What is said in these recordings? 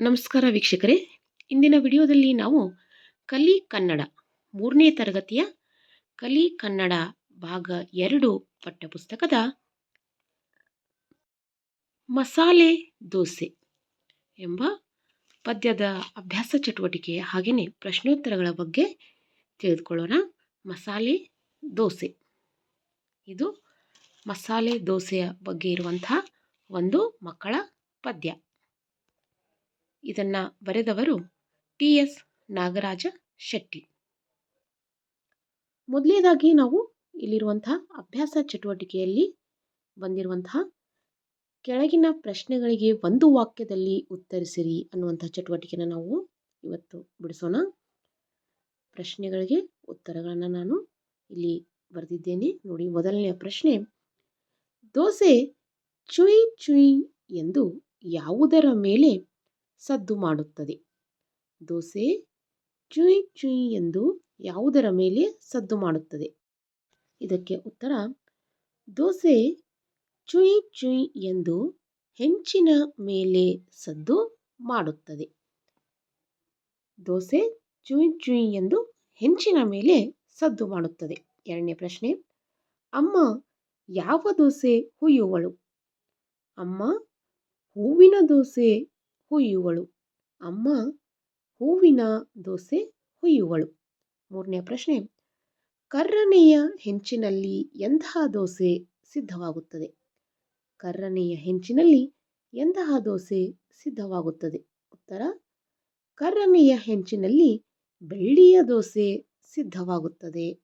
ನಮಸ್ಕಾರ ವೀಕ್ಷಕರೇ. ಇಂದಿನ ವಿಡಿಯೋದಲ್ಲಿ ನಾವು ಕಲಿ ಕನ್ನಡ ಮೂರನೇ ತರಗತಿಯ ಕಲಿ ಕನ್ನಡ ಭಾಗ ಎರಡು ಪಠ್ಯಪುಸ್ತಕದ ಮಸಾಲೆ ದೋಸೆ ಎಂಬ ಪದ್ಯದ ಅಭ್ಯಾಸ ಚಟುವಟಿಕೆ ಹಾಗೆಯೇ ಪ್ರಶ್ನೋತ್ತರಗಳ ಬಗ್ಗೆ ತಿಳಿದುಕೊಳ್ಳೋಣ. ಮಸಾಲೆ ದೋಸೆ. ಇದು ಮಸಾಲೆ ದೋಸೆಯ ಬಗ್ಗೆ ಇರುವಂತಹ ಒಂದು ಮಕ್ಕಳ ಪದ್ಯ. ಇದನ್ನು ಬರೆದವರು ಟಿ ಎಸ್ ನಾಗರಾಜ ಶೆಟ್ಟಿ. ಮೊದಲನೇದಾಗಿ ನಾವು ಇಲ್ಲಿರುವಂತಹ ಅಭ್ಯಾಸ ಚಟುವಟಿಕೆಯಲ್ಲಿ ಬಂದಿರುವಂತಹ ಕೆಳಗಿನ ಪ್ರಶ್ನೆಗಳಿಗೆ ಒಂದು ವಾಕ್ಯದಲ್ಲಿ ಉತ್ತರಿಸಿರಿ ಅನ್ನುವಂಥ ಚಟುವಟಿಕೆನ ನಾವು ಇವತ್ತು ಬಿಡಿಸೋಣ. ಪ್ರಶ್ನೆಗಳಿಗೆ ಉತ್ತರಗಳನ್ನು ನಾನು ಇಲ್ಲಿ ಬರೆದಿದ್ದೇನೆ. ನೋಡಿ, ಮೊದಲನೆಯ ಪ್ರಶ್ನೆ, ದೋಸೆ ಚುಯ್ ಚುಯ್ ಎಂದು ಯಾವುದರ ಮೇಲೆ ಸದ್ದು ಮಾಡುತ್ತದೆ. ದೋಸೆ ಚುಯ್ ಚುಯ್ ಎಂದು ಯಾವುದರ ಮೇಲೆ ಸದ್ದು ಮಾಡುತ್ತದೆ? ಇದಕ್ಕೆ ಉತ್ತರ, ದೋಸೆ ಚುಯ್ ಚುಯ್ ಎಂದು ಹೆಂಚಿನ ಮೇಲೆ ಸದ್ದು ಮಾಡುತ್ತದೆ. ದೋಸೆ ಚುಯ್ ಚುಯ್ ಎಂದು ಹೆಂಚಿನ ಮೇಲೆ ಸದ್ದು ಮಾಡುತ್ತದೆ. ಎರಡನೇ ಪ್ರಶ್ನೆ, ಅಮ್ಮ ಯಾವ ದೋಸೆ ಹುಯ್ಯುವಳು? ಅಮ್ಮ ಹೂವಿನ ದೋಸೆ ಹುಯ್ಯುವಳು. ಅಮ್ಮ, ಹೂವಿನ ದೋಸೆ ಹುಯ್ಯುವಳು. ಮೂರನೇ ಪ್ರಶ್ನೆ, ಕರ್ರನೆಯ ಹೆಂಚಿನಲ್ಲಿ ಎಂತಹ ದೋಸೆ ಸಿದ್ಧವಾಗುತ್ತದೆ? ಕರ್ರನೆಯ ಹೆಂಚಿನಲ್ಲಿ ಎಂತಹ ದೋಸೆ ಸಿದ್ಧವಾಗುತ್ತದೆ? ಉತ್ತರ, ಕರ್ರನೆಯ ಹೆಂಚಿನಲ್ಲಿ ಬೆಳ್ಳಿಯ ದೋಸೆ ಸಿದ್ಧವಾಗುತ್ತದೆ.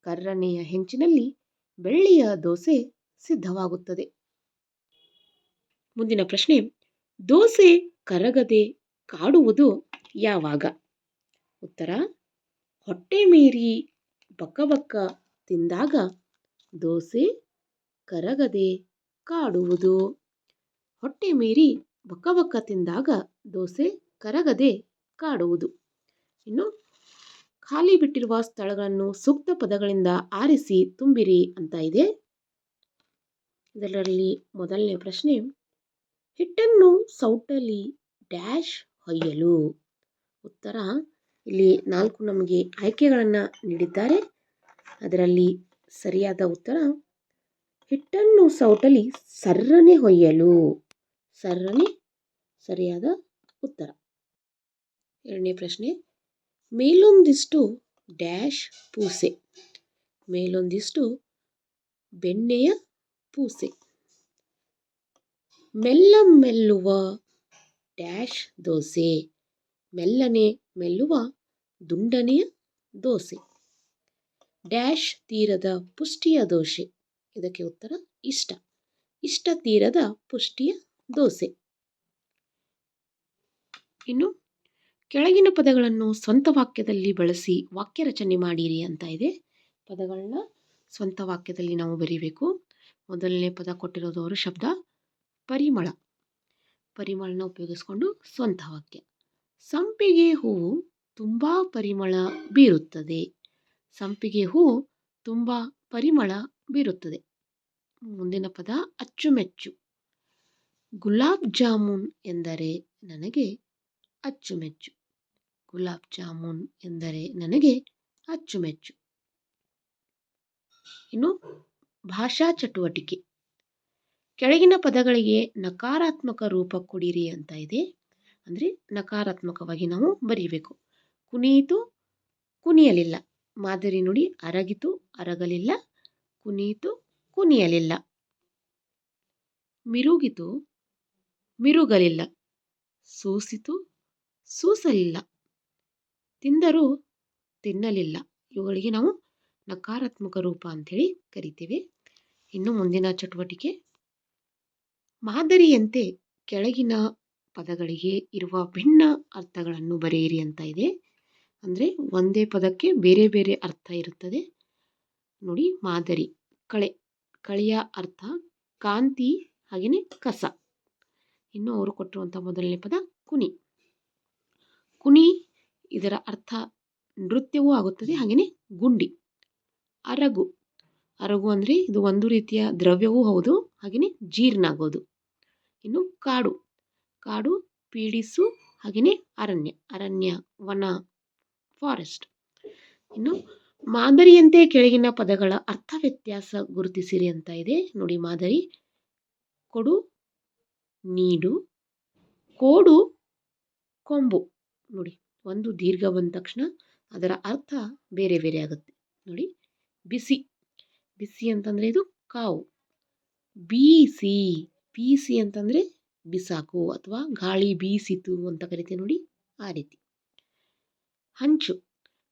ಕರ್ರನೆಯ ಹೆಂಚಿನಲ್ಲಿ ಬೆಳ್ಳಿಯ ದೋಸೆ ಸಿದ್ಧವಾಗುತ್ತದೆ. ಮುಂದಿನ ಪ್ರಶ್ನೆ ದೋಸೆ ಕರಗದೆ ಕಾಡುವುದು ಯಾವಾಗ? ಉತ್ತರ, ಹೊಟ್ಟೆ ಮೀರಿ ಬಕ್ಕ ತಿಂದಾಗ ದೋಸೆ ಕರಗದೆ ಕಾಡುವುದು. ಹೊಟ್ಟೆ ಮೀರಿ ಬಕ್ಕ ತಿಂದಾಗ ದೋಸೆ ಕರಗದೆ ಕಾಡುವುದು. ಇನ್ನು ಖಾಲಿ ಬಿಟ್ಟಿರುವ ಸ್ಥಳಗಳನ್ನು ಸೂಕ್ತ ಪದಗಳಿಂದ ಆರಿಸಿ ತುಂಬಿರಿ ಅಂತ ಇದೆ. ಇದರಲ್ಲಿ ಮೊದಲನೇ ಪ್ರಶ್ನೆ ಹಿಟ್ಟನ್ನು ಸೌಟಲ್ಲಿ ಡ್ಯಾಶ್ ಹೊಯ್ಯಲು. ಉತ್ತರ, ಇಲ್ಲಿ ನಾಲ್ಕು ನಮಗೆ ಆಯ್ಕೆಗಳನ್ನು ನೀಡಿದ್ದಾರೆ. ಅದರಲ್ಲಿ ಸರಿಯಾದ ಉತ್ತರ, ಹಿಟ್ಟನ್ನು ಸೌಟಲ್ಲಿ ಸರ್ರನೆ ಹೊಯ್ಯಲು. ಸರ್ರನೆ, ಸರಿಯಾದ ಉತ್ತರ. ಎರಡನೇ ಪ್ರಶ್ನೆ, ಮೇಲೊಂದಿಷ್ಟು ಡ್ಯಾಶ್ ಪೂಸೆ. ಮೇಲೊಂದಿಷ್ಟು ಬೆಣ್ಣೆಯ ಪೂಸೆ. ಮೆಲ್ಲ ಮೆಲ್ಲುವ ಡ್ಯಾಶ್ ದೋಸೆ. ಮೆಲ್ಲನೆ ಮೆಲ್ಲುವ ದುಂಡನೆಯ ದೋಸೆ. ಡ್ಯಾಶ್ ತೀರದ ಪುಷ್ಟಿಯ ದೋಸೆ. ಇದಕ್ಕೆ ಉತ್ತರ ಇಷ್ಟ. ಇಷ್ಟ ತೀರದ ಪುಷ್ಟಿಯ ದೋಸೆ. ಇನ್ನು ಕೆಳಗಿನ ಪದಗಳನ್ನು ಸ್ವಂತ ವಾಕ್ಯದಲ್ಲಿ ಬಳಸಿ ವಾಕ್ಯ ರಚನೆ ಮಾಡಿರಿ ಅಂತ ಇದೆ. ಪದಗಳನ್ನ ಸ್ವಂತ ವಾಕ್ಯದಲ್ಲಿ ನಾವು ಬರೀಬೇಕು. ಮೊದಲನೇ ಪದ ಕೊಟ್ಟಿರೋದು ಅವರು ಶಬ್ದ. ಪರಿಮಳ. ಪರಿಮಳನ ಉಪಯೋಗಿಸ್ಕೊಂಡು ಸ್ವಂತ ವಾಕ್ಯ ಸಂಪಿಗೆ ಹೂವು ತುಂಬ ಪರಿಮಳ ಬೀರುತ್ತದೆ. ಸಂಪಿಗೆ ಹೂವು ತುಂಬ ಪರಿಮಳ ಬೀರುತ್ತದೆ. ಮುಂದಿನ ಪದ ಅಚ್ಚುಮೆಚ್ಚು. ಗುಲಾಬ್ ಜಾಮೂನ್ ಎಂದರೆ ನನಗೆ ಅಚ್ಚುಮೆಚ್ಚು. ಗುಲಾಬ್ ಜಾಮೂನ್ ಎಂದರೆ ನನಗೆ ಅಚ್ಚುಮೆಚ್ಚು. ಇನ್ನು ಭಾಷಾ ಚಟುವಟಿಕೆ. ಕೆಳಗಿನ ಪದಗಳಿಗೆ ನಕಾರಾತ್ಮಕ ರೂಪ ಕೊಡಿರಿ ಅಂತ ಇದೆ. ಅಂದರೆ ನಕಾರಾತ್ಮಕವಾಗಿ ನಾವು ಬರೀಬೇಕು. ಕುಣಿಯಿತು ಕುಣಿಯಲಿಲ್ಲ. ಮಾದರಿ ನುಡಿ ಅರಗಿತು, ಅರಗಲಿಲ್ಲ. ಕುಣಿಯಿತು ಕುಣಿಯಲಿಲ್ಲ. ಮಿರುಗಿತು, ಮಿರುಗಲಿಲ್ಲ. ಸೂಸಿತು, ಸೂಸಲಿಲ್ಲ. ತಿಂದರೂ ತಿನ್ನಲಿಲ್ಲ. ಇವುಗಳಿಗೆ ನಾವು ನಕಾರಾತ್ಮಕ ರೂಪ ಅಂಥೇಳಿ ಕರಿತೀವಿ. ಇನ್ನು ಮುಂದಿನ ಚಟುವಟಿಕೆ. ಮಾದರಿಯಂತೆ ಕೆಳಗಿನ ಪದಗಳಿಗೆ ಇರುವ ಭಿನ್ನ ಅರ್ಥಗಳನ್ನು ಬರೆಯಿರಿ ಅಂತ ಇದೆ. ಅಂದರೆ ಒಂದೇ ಪದಕ್ಕೆ ಬೇರೆ ಬೇರೆ ಅರ್ಥ ಇರುತ್ತದೆ. ನೋಡಿ ಮಾದರಿ, ಕಳೆ, ಕಳೆಯ ಅರ್ಥ ಕಾಂತಿ ಹಾಗೆಯೇ ಕಸ. ಇನ್ನು ಅವರು ಕೊಟ್ಟಿರುವಂಥ ಮೊದಲನೇ ಪದ ಕುನಿ ಕುನಿ ಇದರ ಅರ್ಥ ನೃತ್ಯವೂ ಆಗುತ್ತದೆ ಹಾಗೆಯೇ ಗುಂಡಿ, ಅರಗು. ಅರಗು ಅಂದರೆ ಇದು ಒಂದು ರೀತಿಯ ದ್ರವ್ಯವೂ ಹೌದು. ಹಾಗೆಯೇ ಜೀರ್ಣ ಆಗೋದು ಇನ್ನು ಕಾಡು. ಕಾಡು, ಪೀಡಿಸು ಹಾಗೆಯೇ ಅರಣ್ಯ. ಅರಣ್ಯ, ವನ ಫಾರೆಸ್ಟ್ ಇನ್ನು ಮಾದರಿಯಂತೆ ಕೆಳಗಿನ ಪದಗಳ ಅರ್ಥ ವ್ಯತ್ಯಾಸ ಗುರುತಿಸಿರಿ ಅಂತ ಇದೆ. ನೋಡಿ ಮಾದರಿ. ಕೊಡು, ನೀಡು. ಕೋಡು, ಕೊಂಬು. ನೋಡಿ, ಒಂದು ದೀರ್ಘ ಬಂದ ತಕ್ಷಣ ಅದರ ಅರ್ಥ ಬೇರೆ ಬೇರೆ ಆಗುತ್ತೆ. ನೋಡಿ, ಬಿಸಿ. ಬಿಸಿ ಅಂತಂದರೆ ಇದು ಕಾವು. ಬೀಸಿ ಬೀಸಿ ಅಂತಂದರೆ ಬಿಸಾಕು ಅಥವಾ ಗಾಳಿ ಬೀಸಿತು ಅಂತ ಕರಿತೀವಿ ನೋಡಿ ಆ ರೀತಿ. ಹಂಚು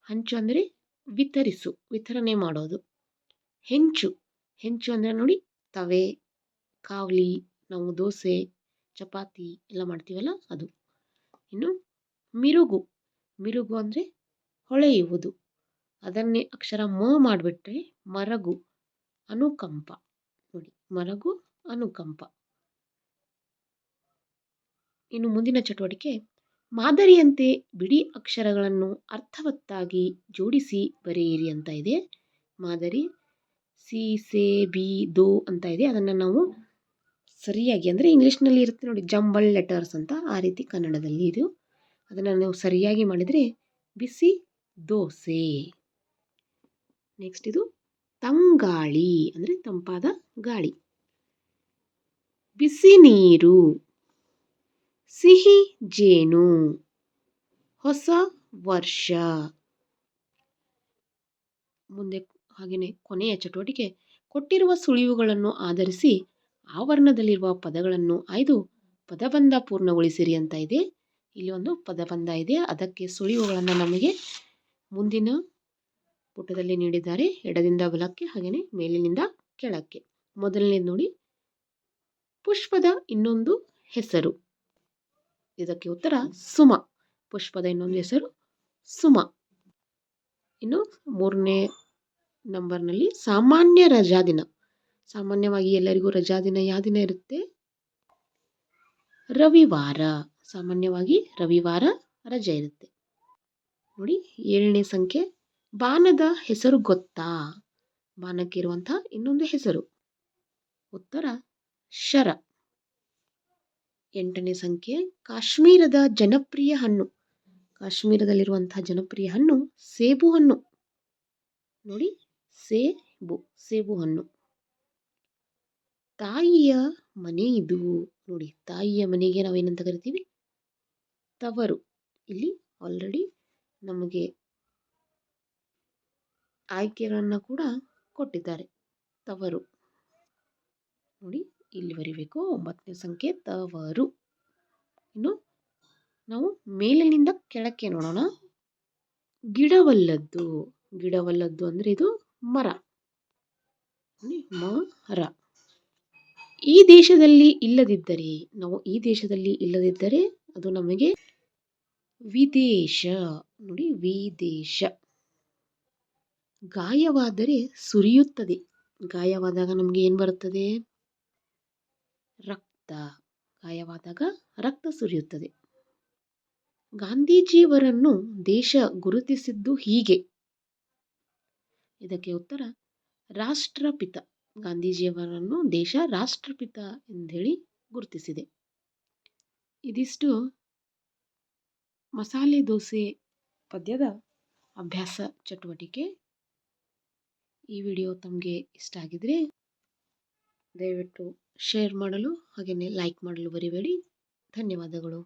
ಹಂಚು ಅಂದರೆ ವಿತರಿಸು, ವಿತರಣೆ ಮಾಡೋದು. ಹೆಂಚು ಹೆಂಚು ಅಂದರೆ ನೋಡಿ ತವೆ, ಕಾವಲಿ, ನಾವು ದೋಸೆ, ಚಪಾತಿ ಎಲ್ಲ ಮಾಡ್ತೀವಲ್ಲ ಅದು. ಇನ್ನು ಮಿರುಗು ಮಿರುಗು ಅಂದರೆ ಹೊಳೆಯುವುದು. ಅದನ್ನೇ ಅಕ್ಷರ ಮ ಮಾಡಿಬಿಟ್ರೆ ಮರಗು, ಅನುಕಂಪ. ಮರಗು ಅನುಕಂಪ. ಇನ್ನು ಮುಂದಿನ ಚಟುವಟಿಕೆ, ಮಾದರಿಯಂತೆ ಬಿಡಿ ಅಕ್ಷರಗಳನ್ನು ಅರ್ಥವತ್ತಾಗಿ ಜೋಡಿಸಿ ಬರೆಯಿರಿ ಅಂತ ಇದೆ. ಮಾದರಿ, ಸಿ, ಸೆ, ಬಿ, ದೋ ಅಂತ ಇದೆ. ಅದನ್ನು ನಾವು ಸರಿಯಾಗಿ ಅಂದರೆ ಇಂಗ್ಲೀಷ್ನಲ್ಲಿ ಇರುತ್ತೆ ನೋಡಿ, ಜಂಬಲ್ ಲೆಟರ್ಸ್ ಅಂತ ಆ ರೀತಿ ಕನ್ನಡದಲ್ಲಿ ಇದು. ಅದನ್ನು ನಾವು ಸರಿಯಾಗಿ ಮಾಡಿದರೆ ಬಿಸಿ ದೋಸೆ. ನೆಕ್ಸ್ಟ್ ಇದು ತಂಗಾಳಿ ಅಂದರೆ ತಂಪಾದ ಗಾಳಿ. ಬಿಸಿ ನೀರು. ಸಿಹಿ ಜೇನು. ಹೊಸ ವರ್ಷ. ಮುಂದೆ ಹಾಗೆಯೇ ಕೊನೆಯ ಚಟುವಟಿಕೆ. ಕೊಟ್ಟಿರುವ ಸುಳಿವುಗಳನ್ನು ಆಧರಿಸಿ ಆವರಣದಲ್ಲಿರುವ ಪದಗಳನ್ನು ಆಯ್ದು ಪದಬಂಧ ಪೂರ್ಣಗೊಳಿಸಿರಿ ಅಂತ ಇದೆ. ಇಲ್ಲಿ ಒಂದು ಪದಬಂಧ ಇದೆ. ಅದಕ್ಕೆ ಸುಳಿವುಗಳನ್ನು ನಮಗೆ ಮುಂದಿನ ಪುಟದಲ್ಲಿ ನೀಡಿದ್ದಾರೆ. ಎಡದಿಂದ ಬಲಕ್ಕೆ ಹಾಗೆಯೇ ಮೇಲಿನಿಂದ ಕೆಳಕ್ಕೆ. ಮೊದಲನೇದು ನೋಡಿ. ಪುಷ್ಪದ ಇನ್ನೊಂದು ಹೆಸರು. ಇದಕ್ಕೆ ಉತ್ತರ ಸುಮ. ಪುಷ್ಪದ ಇನ್ನೊಂದು ಹೆಸರು ಸುಮ. ಇನ್ನು ಮೂರನೇ ನಂಬರ್ನಲ್ಲಿ ಸಾಮಾನ್ಯ ರಜಾ ದಿನ. ಸಾಮಾನ್ಯವಾಗಿ ಎಲ್ಲರಿಗೂ ರಜಾ ದಿನ ಯಾವ ದಿನ ಇರುತ್ತೆ? ರವಿವಾರ. ಸಾಮಾನ್ಯವಾಗಿ ರವಿವಾರ ರಜೆ ಇರುತ್ತೆ. ನೋಡಿ, ಏಳನೇ ಸಂಖ್ಯೆ. ಬಾನದ ಹೆಸರು ಗೊತ್ತಾ? ಬಾನಕ್ಕಿರುವಂತಹ ಇನ್ನೊಂದು ಹೆಸರು. ಉತ್ತರ, ಶರ. ಎಂಟನೇ ಸಂಖ್ಯೆ, ಕಾಶ್ಮೀರದ ಜನಪ್ರಿಯ ಹಣ್ಣು. ಕಾಶ್ಮೀರದಲ್ಲಿರುವಂತಹ ಜನಪ್ರಿಯ ಹಣ್ಣು ಸೇಬು ಹಣ್ಣು. ನೋಡಿ, ಸೇಬು ಸೇಬು ಹಣ್ಣು. ತಾಯಿಯ ಮನೆ ಇದು. ನೋಡಿ, ತಾಯಿಯ ಮನೆಗೆ ನಾವೇನಂತ ಕರಿತೀವಿ? ತವರು. ಇಲ್ಲಿ ಆಲ್ರೆಡಿ ನಮಗೆ ಆಯ್ಕೆಗಳನ್ನು ಕೂಡ ಕೊಟ್ಟಿದ್ದಾರೆ. ತವರು. ನೋಡಿ ಇಲ್ಲಿ ಬರಿಬೇಕು. ಒಂಬತ್ತನೇ ಸಂಖ್ಯೆ ತವರು ಇನ್ನು ನಾವು ಮೇಲಿನಿಂದ ಕೆಳಕ್ಕೆ ನೋಡೋಣ. ಗಿಡವಲ್ಲದ್ದು. ಗಿಡವಲ್ಲದ್ದು ಅಂದರೆ ಇದು ಮರ. ಮರ. ಈ ದೇಶದಲ್ಲಿ ಇಲ್ಲದಿದ್ದರೆ, ನಾವು ಈ ದೇಶದಲ್ಲಿ ಇಲ್ಲದಿದ್ದರೆ ಅದು ನಮಗೆ ವಿದೇಶ. ನೋಡಿ, ವಿದೇಶ. ಗಾಯವಾದರೆ ಸುರಿಯುತ್ತದೆ. ಗಾಯವಾದಾಗ ನಮಗೆ ಏನು ಬರುತ್ತದೆ? ರಕ್ತ ಗಾಯವಾದಾಗ ರಕ್ತ ಸುರಿಯುತ್ತದೆ. ಗಾಂಧೀಜಿಯವರನ್ನು ದೇಶ ಗುರುತಿಸಿದ್ದು ಹೀಗೆ. ಇದಕ್ಕೆ ಉತ್ತರ, ರಾಷ್ಟ್ರಪಿತ. ಗಾಂಧೀಜಿಯವರನ್ನು ದೇಶ ರಾಷ್ಟ್ರಪಿತ ಎಂದೇಳಿ ಗುರುತಿಸಿದೆ. ಇದಿಷ್ಟು ಮಸಾಲೆ ದೋಸೆ ಪದ್ಯದ ಅಭ್ಯಾಸ ಚಟುವಟಿಕೆ. ಈ ವಿಡಿಯೋ ತಮಗೆ ಇಷ್ಟ ಆಗಿದರೆ ದಯವಿಟ್ಟು ಶೇರ್ ಮಾಡಲು ಹಾಗೆಯೇ ಲೈಕ್ ಮಾಡಲು ಬರಿಬೇಡಿ ಧನ್ಯವಾದಗಳು.